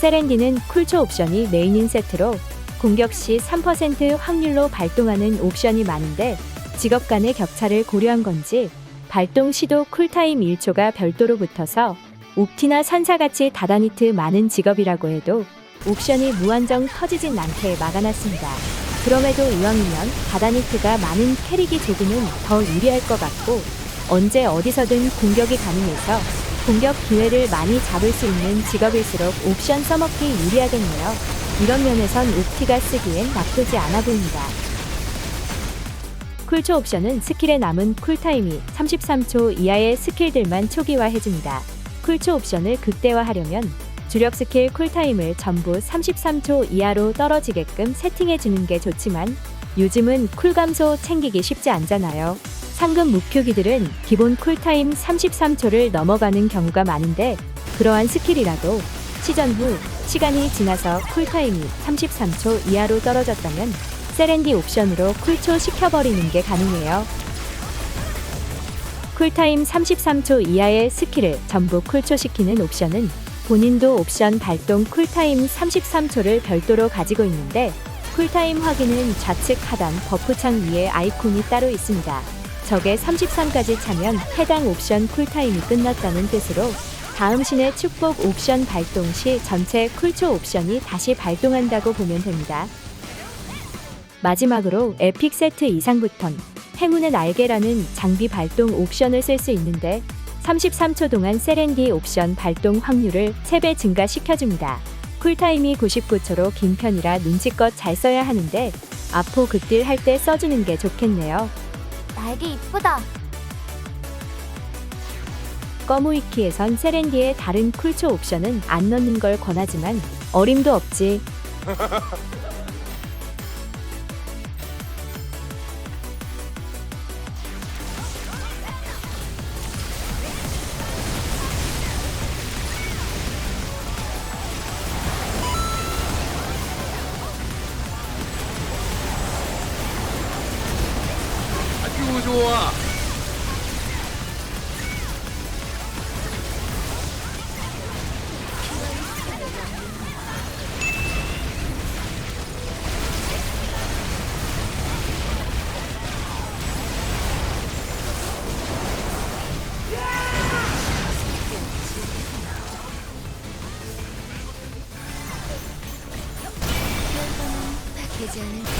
세렌디는 쿨초 옵션이 메인인 세트로 공격 시 3% 확률로 발동하는 옵션이 많은데 직업 간의 격차를 고려한 건지 발동 시도 쿨타임 1초가 별도로 붙어서 옵티나 산사같이 다다니트 많은 직업이라고 해도 옵션이 무한정 터지진 않게 막아놨습니다. 그럼에도 이왕이면 다다니트가 많은 캐릭이 조금은 더 유리할 것 같고 언제 어디서든 공격이 가능해서 공격 기회를 많이 잡을 수 있는 직업일수록 옵션 써먹기 유리하겠네요. 이런 면에선 옵티가 쓰기엔 나쁘지 않아 보입니다. 쿨초 옵션은 스킬에 남은 쿨타임이 33초 이하의 스킬들만 초기화해줍니다. 쿨초 옵션을 극대화하려면 주력 스킬 쿨타임을 전부 33초 이하로 떨어지게끔 세팅해주는 게 좋지만 요즘은 쿨 감소 챙기기 쉽지 않잖아요. 상급 무표기들은 기본 쿨타임 33초를 넘어가는 경우가 많은데 그러한 스킬이라도 시전 후 시간이 지나서 쿨타임이 33초 이하로 떨어졌다면 세렌디 옵션으로 쿨초 시켜버리는 게 가능해요. 쿨타임 33초 이하의 스킬을 전부 쿨초 시키는 옵션은 본인도 옵션 발동 쿨타임 33초를 별도로 가지고 있는데 쿨타임 확인은 좌측 하단 버프창 위에 아이콘이 따로 있습니다. 적에 33까지 차면 해당 옵션 쿨타임이 끝났다는 뜻으로 다음 신의 축복 옵션 발동 시 전체 쿨초 옵션이 다시 발동한다고 보면 됩니다. 마지막으로 에픽 세트 이상부턴 행운의 날개라는 장비 발동 옵션을 쓸 수 있는데 33초 동안 세렌디 옵션 발동 확률을 3배 증가시켜줍니다. 쿨타임이 99초로 긴 편이라 눈치껏 잘 써야 하는데 아포 극딜 할 때 써주는 게 좋겠네요. 날개 이쁘다. 꺼무이키에선 세렌디의 다른 쿨초 옵션은 안 넣는 걸 권하지만 어림도 없지. 아주 좋아. 되지 않을 텐데.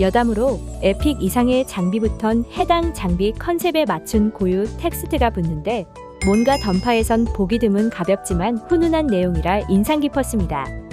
여담으로 에픽 이상의 장비부턴 해당 장비 컨셉에 맞춘 고유 텍스트가 붙는데 뭔가 던파에선 보기 드문 가볍지만 훈훈한 내용이라 인상 깊었습니다.